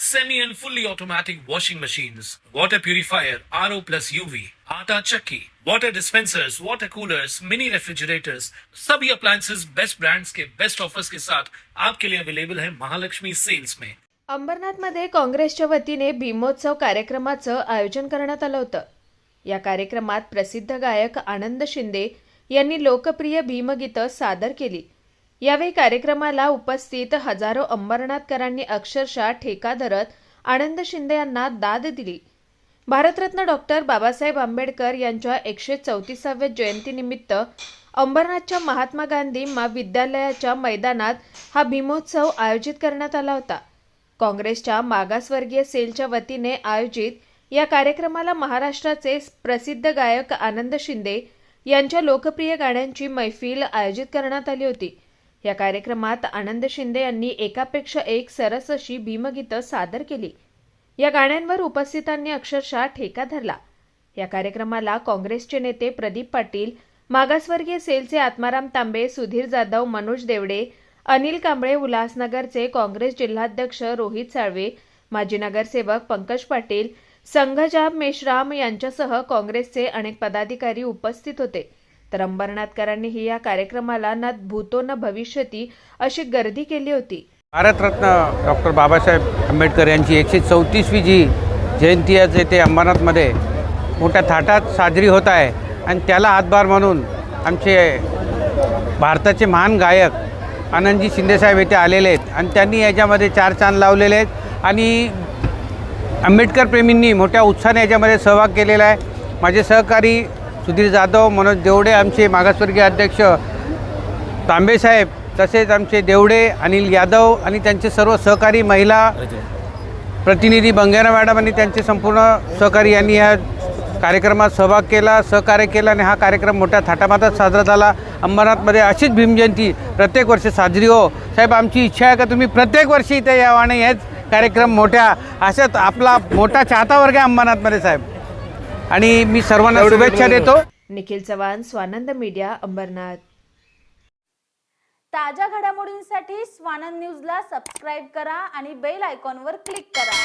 semi and fully automatic washing machines, water purifier, RO plus UV, आटा चक्की, water dispensers, water coolers, mini refrigerators, सभी appliances best brands के best offers के साथ आपके लिए अवेलेबल है महालक्ष्मी सेल्स में। अंबरनाथमध्ये काँग्रेसच्या वतीने भीमोत्सव कार्यक्रमाचं आयोजन करण्यात आलं होतं. या कार्यक्रमात प्रसिद्ध गायक आनंद शिंदे यांनी लोकप्रिय भीमगीतं सादर केली. यावेळी कार्यक्रमाला उपस्थित हजारो अंबरनाथकरांनी अक्षरशः ठेका धरत आनंद शिंदे यांना दाद दिली. भारतरत्न डॉक्टर बाबासाहेब आंबेडकर यांच्या एकशे चौतीसाव्या जयंतीनिमित्त अंबरनाथच्या महात्मा गांधी महाविद्यालयाच्या मैदानात हा भीमोत्सव आयोजित करण्यात आला होता. काँग्रेसच्या मागासवर्गीय सेलच्या वतीने आयोजित या कार्यक्रमाला महाराष्ट्राचे प्रसिद्ध गायक आनंद शिंदे यांच्या लोकप्रिय गाण्यांची मैफिल आयोजित करण्यात आली होती. या कार्यक्रमात आनंद शिंदे यांनी एकापेक्षा एक सरस अशी भीमगीतं सादर केली. या गाण्यांवर उपस्थितांनी अक्षरशः ठेका धरला. या कार्यक्रमाला काँग्रेसचे नेते प्रदीप पाटील मागासवर्गीय सेलचे आत्माराम तांबे सुधीर जाधव मनोज देवडे अनिल कांबळे उल्हासनगरचे काँग्रेस जिल्हाध्यक्ष रोहित साळवे माजी नगरसेवक पंकज पाटील संघजाब मेश्राम यांच्यासह काँग्रेसचे अनेक पदाधिकारी उपस्थित होते. तर अंबरनाथकरांनीही या कार्यक्रमाला न भूतो न भविष्यती अशी गर्दी केली होती. भारतरत्न डॉक्टर बाबासाहेब आंबेडकर यांची एकशे चौतीसवी जी जयंती आज येथे अंबरनाथमध्ये मोठ्या थाटात साजरी होत आहे. आणि त्याला हातभार म्हणून आमचे भारताचे महान गायक आनंदजी शिंदेसाहेब येथे आलेले आहेत. आणि त्यांनी याच्यामध्ये चार चांद लावलेले आहेत. आणि आंबेडकर प्रेमींनी मोठ्या उत्साहाने याच्यामध्ये सहभाग केलेला आहे. माझे सहकारी सुधीर जाधव मनोज देवडे आमचे मागासवर्गीय अध्यक्ष तांबेसाहेब तसेच आमचे देवडे अनिल यादव आणि त्यांचे सर्व सहकारी महिला प्रतिनिधी बंगेरा मॅडम आणि त्यांचे संपूर्ण सहकारी यांनी या कार्यक्रमात सहभाग केला सहकार्य केला आणि हा कार्यक्रम मोठ्या थाटामाटात साजरा झाला. अंबरनाथमध्ये अशीच भीमजयंती प्रत्येक वर्षी साजरी हो. साहेब आमची इच्छा आहे का तुम्ही प्रत्येक वर्षी इथे यावं आणि हेच कार्यक्रम मोठ्या अशाच आपला मोठा चाहता वर्ग आहे अंबरनाथमध्ये साहेब. आणि मी सर्वांना शुभेच्छा देतो. निखिल चव्हाण स्वानंद मीडिया अंबरनाथ. ताज्या घडामोडींसाठी स्वानंद न्यूजला सबस्क्राईब करा आणि बेल आयकॉनवर क्लिक करा.